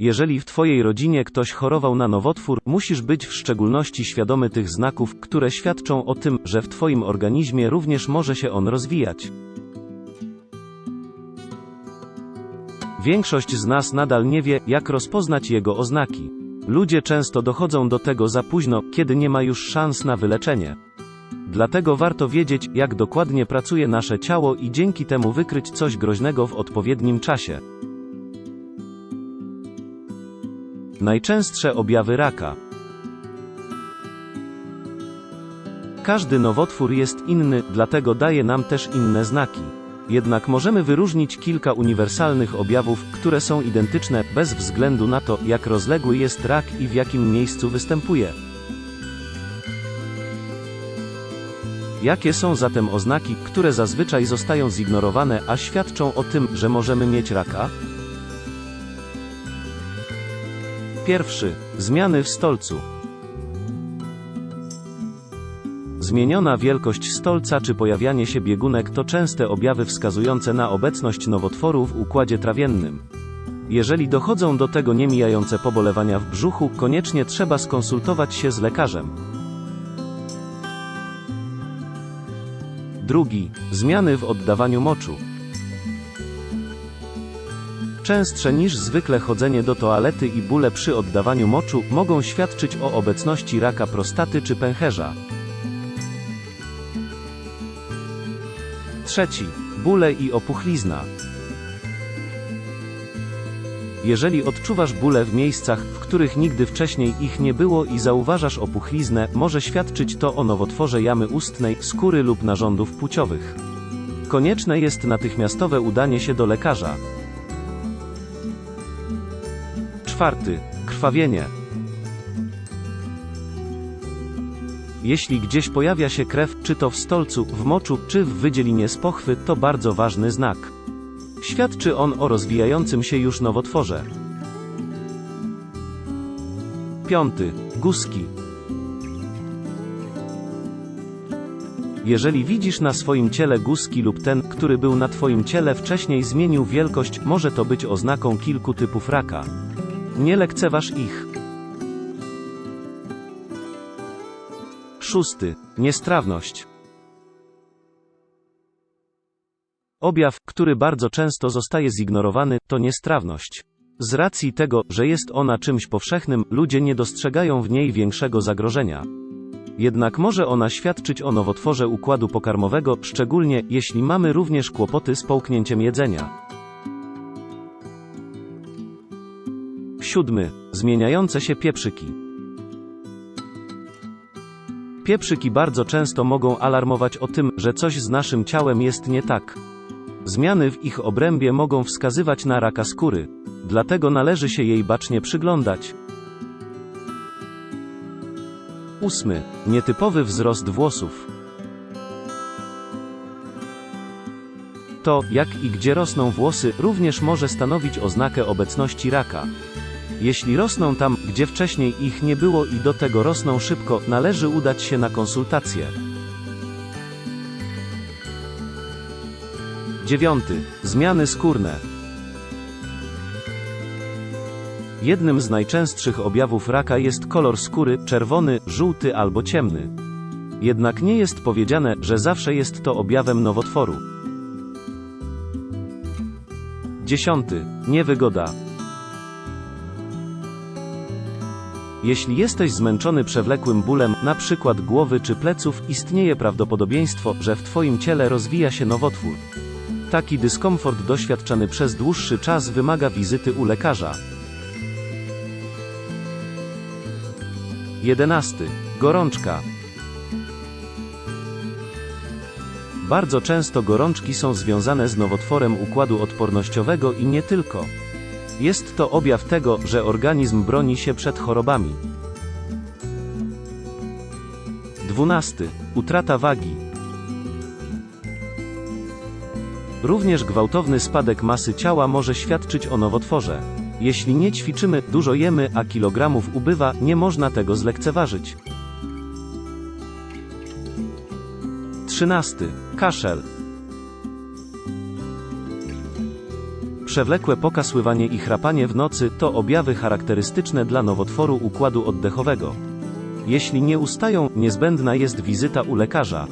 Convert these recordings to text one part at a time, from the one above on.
Jeżeli w Twojej rodzinie ktoś chorował na nowotwór, musisz być w szczególności świadomy tych znaków, które świadczą o tym, że w Twoim organizmie również może się on rozwijać. Większość z nas nadal nie wie, jak rozpoznać jego oznaki. Ludzie często dochodzą do tego za późno, kiedy nie ma już szans na wyleczenie. Dlatego warto wiedzieć, jak dokładnie pracuje nasze ciało i dzięki temu wykryć coś groźnego w odpowiednim czasie. Najczęstsze objawy raka. Każdy nowotwór jest inny, dlatego daje nam też inne znaki. Jednak możemy wyróżnić kilka uniwersalnych objawów, które są identyczne, bez względu na to, jak rozległy jest rak i w jakim miejscu występuje. Jakie są zatem oznaki, które zazwyczaj zostają zignorowane, a świadczą o tym, że możemy mieć raka? Pierwszy. Zmiany w stolcu. Zmieniona wielkość stolca czy pojawianie się biegunek to częste objawy wskazujące na obecność nowotworu w układzie trawiennym. Jeżeli dochodzą do tego niemijające pobolewania w brzuchu, koniecznie trzeba skonsultować się z lekarzem. Drugi. Zmiany w oddawaniu moczu. Częstsze niż zwykle chodzenie do toalety i bóle przy oddawaniu moczu mogą świadczyć o obecności raka prostaty czy pęcherza. Trzeci. Bóle i opuchlizna. Jeżeli odczuwasz bóle w miejscach, w których nigdy wcześniej ich nie było i zauważasz opuchliznę, może świadczyć to o nowotworze jamy ustnej, skóry lub narządów płciowych. Konieczne jest natychmiastowe udanie się do lekarza. Czwarty. Krwawienie. Jeśli gdzieś pojawia się krew, czy to w stolcu, w moczu, czy w wydzielinie z pochwy, to bardzo ważny znak. Świadczy on o rozwijającym się już nowotworze. Piąty. Guski. Jeżeli widzisz na swoim ciele guski lub ten, który był na twoim ciele wcześniej zmienił wielkość, może to być oznaką kilku typów raka. Nie lekceważ ich. Szósty. Niestrawność. Objaw, który bardzo często zostaje zignorowany, to niestrawność. Z racji tego, że jest ona czymś powszechnym, ludzie nie dostrzegają w niej większego zagrożenia. Jednak może ona świadczyć o nowotworze układu pokarmowego, szczególnie jeśli mamy również kłopoty z połknięciem jedzenia. Siódmy. Zmieniające się pieprzyki. Pieprzyki bardzo często mogą alarmować o tym, że coś z naszym ciałem jest nie tak. Zmiany w ich obrębie mogą wskazywać na raka skóry, dlatego należy się jej bacznie przyglądać. Ósmy. Nietypowy wzrost włosów. To, jak i gdzie rosną włosy, również może stanowić oznakę obecności raka. Jeśli rosną tam, gdzie wcześniej ich nie było i do tego rosną szybko, należy udać się na konsultację. Dziewiąty. Zmiany skórne. Jednym z najczęstszych objawów raka jest kolor skóry, czerwony, żółty albo ciemny. Jednak nie jest powiedziane, że zawsze jest to objawem nowotworu. Dziesiąty. Niewygoda. Jeśli jesteś zmęczony przewlekłym bólem, przykład głowy czy pleców, istnieje prawdopodobieństwo, że w Twoim ciele rozwija się nowotwór. Taki dyskomfort doświadczany przez dłuższy czas wymaga wizyty u lekarza. 11. Gorączka. Bardzo często gorączki są związane z nowotworem układu odpornościowego i nie tylko. Jest to objaw tego, że organizm broni się przed chorobami. 12. Utrata wagi. Również gwałtowny spadek masy ciała może świadczyć o nowotworze. Jeśli nie ćwiczymy, dużo jemy, a kilogramów ubywa, nie można tego zlekceważyć. 13. Kaszel. Przewlekłe pokasływanie i chrapanie w nocy to objawy charakterystyczne dla nowotworu układu oddechowego. Jeśli nie ustają, niezbędna jest wizyta u lekarza.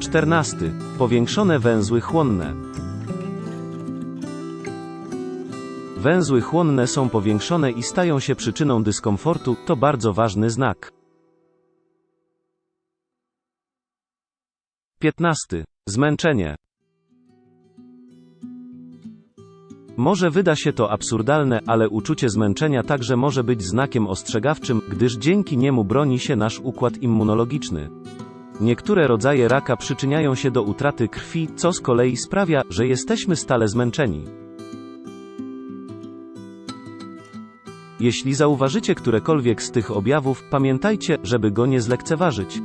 14. Powiększone węzły chłonne. Węzły chłonne są powiększone i stają się przyczyną dyskomfortu, to bardzo ważny znak. 15. Zmęczenie. Może wyda się to absurdalne, ale uczucie zmęczenia także może być znakiem ostrzegawczym, gdyż dzięki niemu broni się nasz układ immunologiczny. Niektóre rodzaje raka przyczyniają się do utraty krwi, co z kolei sprawia, że jesteśmy stale zmęczeni. Jeśli zauważycie którekolwiek z tych objawów, pamiętajcie, żeby go nie zlekceważyć.